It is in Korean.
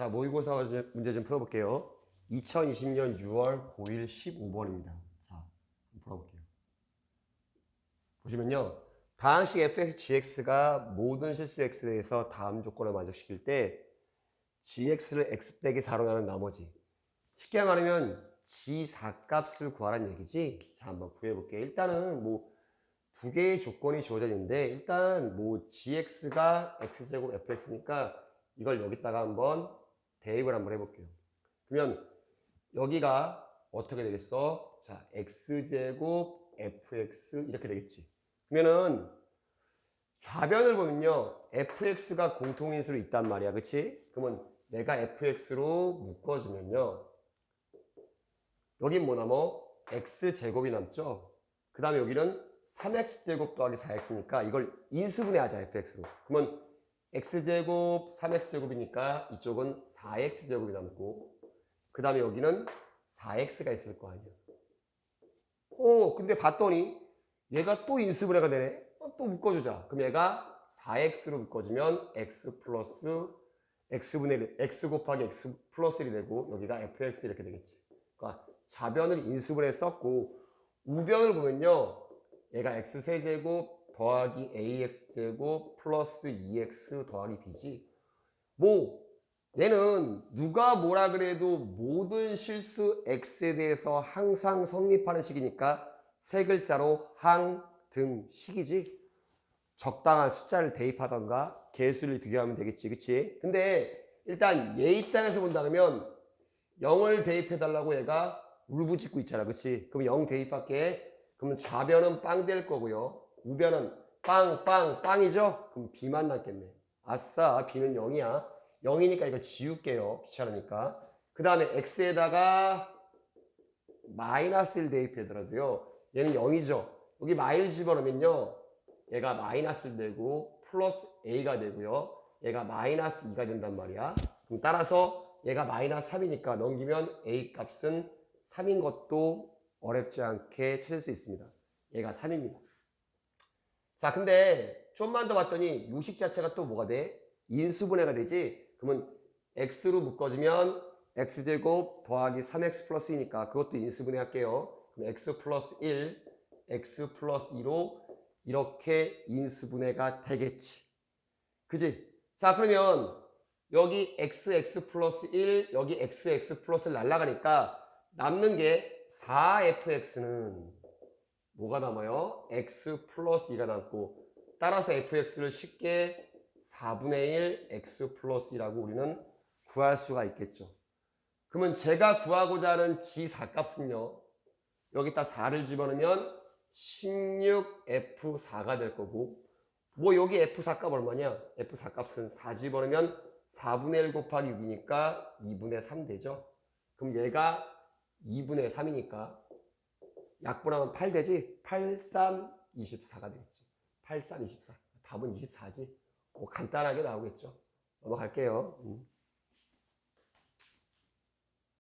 자, 모의고사 문제 좀 풀어볼게요. 2020년 6월 9일 15번입니다. 자, 풀어볼게요. 보시면요. 다항식 fx, gx가 모든 실수 x에 대해서 다음 조건을 만족시킬 때 gx를 x 빼기 4로 나눈 나머지 쉽게 말하면 g4 값을 구하라는 얘기지. 자, 한번 구해볼게요. 일단은 뭐 두 개의 조건이 주어져 있는데 일단 뭐 gx가 x제곱 fx니까 이걸 여기다가 한번 대입을 한번 해볼게요. 그러면 여기가 어떻게 되겠어? 자, x제곱 fx 이렇게 되겠지. 그러면은 좌변을 보면요. fx가 공통인수로 있단 말이야. 그치? 그러면 내가 fx로 묶어주면요. 여긴 뭐 남어? x제곱이 남죠? 그 다음에 여기는 3x제곱 더하기 4x니까 이걸 인수분해하자 fx로. 그러면 x제곱 3x제곱이니까 이쪽은 4x제곱이 남고 그 다음에 여기는 4x가 있을 거 아니야. 어, 근데 봤더니 얘가 또 인수분해가 되네. 어, 또 묶어주자. 그럼 얘가 4x로 묶어주면 x 플러스 x분의 x 곱하기 x 플러스 1이 되고 여기가 fx 이렇게 되겠지. 그러니까 좌변을 인수분해 썼고 우변을 보면요. 얘가 x 세제곱 더하기 ax제곱 플러스 2x 더하기 b지. 뭐 얘는 누가 뭐라 그래도 모든 실수 x에 대해서 항상 성립하는 식이니까 세 글자로 항 등 식이지. 적당한 숫자를 대입하던가 개수를 비교하면 되겠지. 그치? 근데 일단 얘 입장에서 본다면 0을 대입해 달라고 얘가 울부짖고 있잖아. 그치? 그럼 0 대입할게. 그러면 좌변은 빵 될 거고요. 우변은 빵, 빵, 빵이죠? 그럼 B만 남겠네. 아싸, B는 0이야. 0이니까 이거 지울게요. 귀찮으니까. 그 다음에 X에다가 마이너스 1 대입하더라도요. 얘는 0이죠. 여기 마일 집어넣으면요. 얘가 마이너스 1 되고 플러스 A가 되고요. 얘가 마이너스 2가 된단 말이야. 그럼 따라서 얘가 마이너스 3이니까 넘기면 A 값은 3인 것도 어렵지 않게 찾을 수 있습니다. 얘가 3입니다. 자, 근데 좀만 더 봤더니 요식 자체가 또 뭐가 돼? 인수분해가 되지? 그러면 x로 묶어주면 x제곱 더하기 3x 플러스 2니까 그것도 인수분해 할게요. 그럼 x 플러스 1, x 플러스 2로 이렇게 인수분해가 되겠지. 그지? 자, 그러면 여기 x, x 플러스 1, 여기 x, x 플러스 1 날라가니까 남는 게 4fx는 뭐가 남아요? x 플러스 2가 남고 따라서 fx를 쉽게 4분의 1 x 플러스 2라고 우리는 구할 수가 있겠죠. 그러면 제가 구하고자 하는 g4 값은요. 여기다 4를 집어넣으면 16f4가 될 거고 뭐 여기 f4 값 얼마냐? f4 값은 4 집어넣으면 4분의 1 곱하기 6이니까 2분의 3 되죠. 그럼 얘가 2분의 3이니까 약분하면 8 되지? 8, 3, 24가 되겠지. 8, 3, 24. 답은 24지. 뭐 간단하게 나오겠죠. 넘어갈게요. 음.